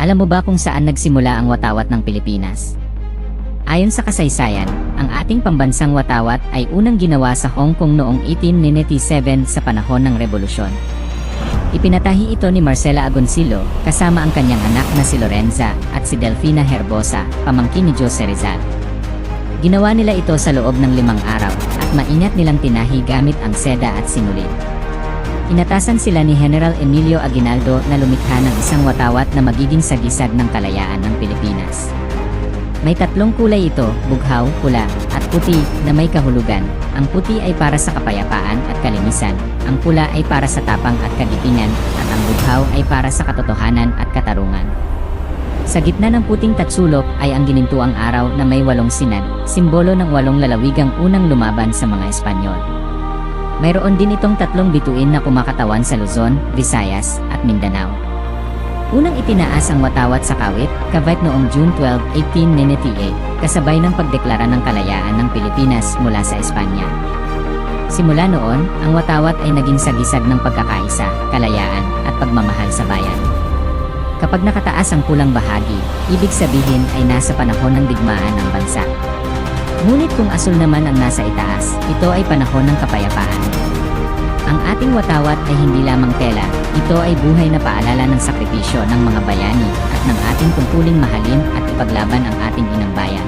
Alam mo ba kung saan nagsimula ang watawat ng Pilipinas? Ayon sa kasaysayan, ang ating pambansang watawat ay unang ginawa sa Hong Kong noong 1897 sa panahon ng Revolusyon. Ipinatahi ito ni Marcela Agoncillo kasama ang kanyang anak na si Lorenza at si Delfina Herbosa, pamangkin ni Jose Rizal. Ginawa nila ito sa loob ng limang araw at maingat nilang tinahi gamit ang seda at sinulid. Inatasan sila ni General Emilio Aguinaldo na lumikha ng isang watawat na magiging sagisag ng kalayaan ng Pilipinas. May tatlong kulay ito, bughaw, pula, at puti na may kahulugan. Ang puti ay para sa kapayapaan at kalinisan, ang pula ay para sa tapang at kagitingan, at ang bughaw ay para sa katotohanan at katarungan. Sa gitna ng puting tatsulok ay ang ginintuang araw na may walong sinag, simbolo ng walong lalawigang unang lumaban sa mga Espanyol. Mayroon din itong tatlong bituin na kumakatawan sa Luzon, Visayas, at Mindanao. Unang itinaas ang watawat sa kawit, Cavite noong June 12, 1898, kasabay ng pagdeklara ng kalayaan ng Pilipinas mula sa Espanya. Simula noon, ang watawat ay naging sagisag ng pagkakaisa, kalayaan, at pagmamahal sa bayan. Kapag nakataas ang pulang bahagi, ibig sabihin ay nasa panahon ng digmaan ng bansa. Ngunit kung asul naman ang nasa itaas, ito ay panahon ng kapayapaan. Ang ating watawat ay hindi lamang tela, ito ay buhay na paalala ng sakripisyo ng mga bayani at ng ating tungkuling mahalin at ipaglaban ang ating inang bayan.